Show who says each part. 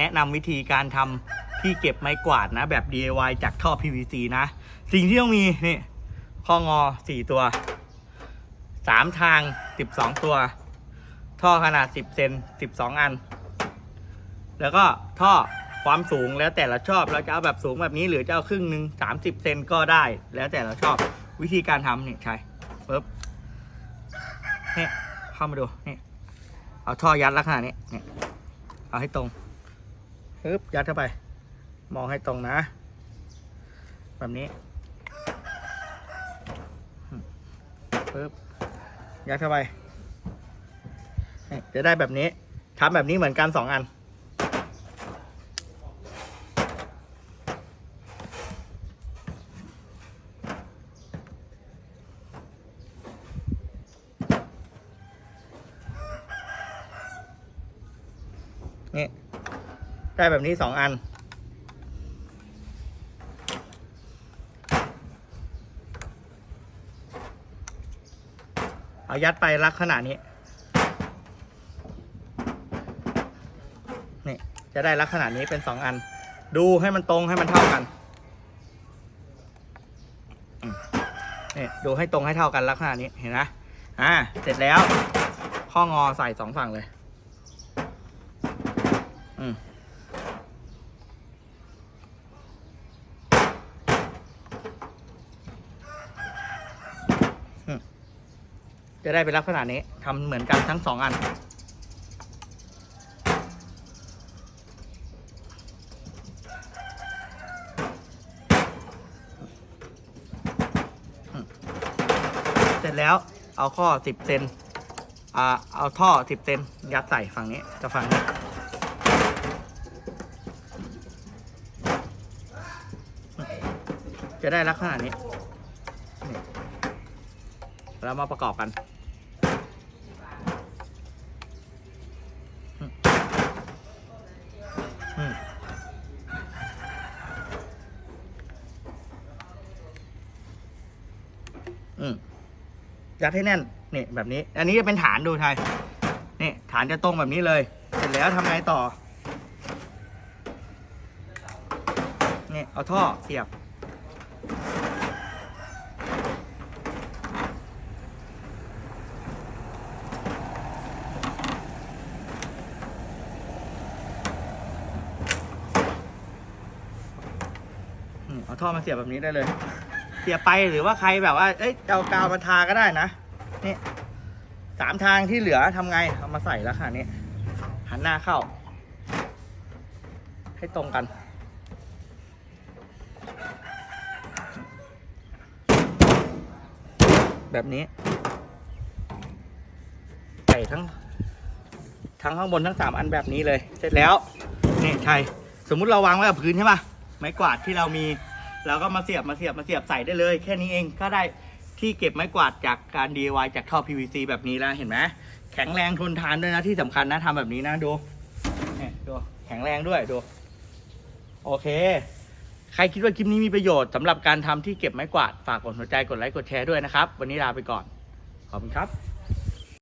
Speaker 1: แนะนำวิธีการทำที่เก็บไม้กวาดนะ แบบ DIY จากท่อ PVC นะ สิ่งที่ต้องมีนี่ข้องอ4ตัว 3 ทาง 12 ตัว ท่อขนาด 10 เซน12 อัน แล้วก็ท่อความสูงแล้วแต่เราชอบเราจะเอาแบบสูงแบบนี้หรือจะเอาครึ่งหนึ่ง30 เซนก็ได้ แล้วแต่เราชอบวิธีการทำนี่ใช่ปึ๊บนี่เข้ามาดูนี่เอาท่อยัดลักษณะนี้นี่เอาให้ตรง ปึ๊บยัดเข้าไป มองให้ตรงนะ แบบนี้ปึ๊บยัดเข้าไปจะได้แบบนี้ทำแบบนี้เหมือนกันสองอัน นี่ ได้แบบนี้สองอัน เอายัดไปลักษณะนี้ นี่ จะได้ลักษณะนี้เป็นสองอัน ดูให้มันตรงให้มันเท่ากัน นี่ ดูให้ตรงให้เท่ากันลักษณะนี้เห็นไหมอ่า เสร็จแล้ว ข้องอใส่สองฝั่งเลย อืม จะได้เป็นลักษณะนี้ทำเหมือนกันทั้งสองอัน เสร็จแล้วเอาข้อสิบเซนเอาท่อสิบเซนยัดใส่ฝั่งนี้กับฝั่งนี้จะได้ลักษณะนี้นี่ แล้วมาประกอบกันอืมอืมยัดให้แน่นนี่แบบนี้ อันนี้จะเป็นฐานดูไทยนี่ฐานจะตรงแบบนี้เลย เสร็จแล้วทำไงต่อ นี่เอาท่อเสียบ เอาท่อมาเสียบแบบนี้ได้เลย เสียบไปหรือว่าใครแบบว่า เอ้ยเอากาวมาทาก็ได้นะ นี่สามทางที่เหลือทำไง เอามาใส่แล้วค่ะนี่หันหน้าเข้า ให้ตรงกัน แบบนี้ ใส่ทั้ง ทั้งข้างบนทั้งสามอันแบบนี้เลย เสร็จแล้ว นี่ใช่สมมุติเราวางไว้กับพื้นใช่ปะไม้กวาดที่เรามี เราก็มาเสียบมาเสียบมาเสียบใส่ได้เลย แค่นี้เองก็ได้ที่เก็บไม้กวาดจากการ DIY จากท่อ PVC แบบนี้แล้วเห็นไหมแข็งแรงทนทานด้วยนะที่สำคัญนะทำแบบนี้นะดูดูแข็งแรงด้วยดูโอเค ใครคิดว่าคลิปนี้มีประโยชน์สำหรับการทำที่เก็บไม้กวาดฝากกดหัวใจกดไลค์กดแชร์ด้วยนะครับ วันนี้ลาไปก่อนขอบคุณครับ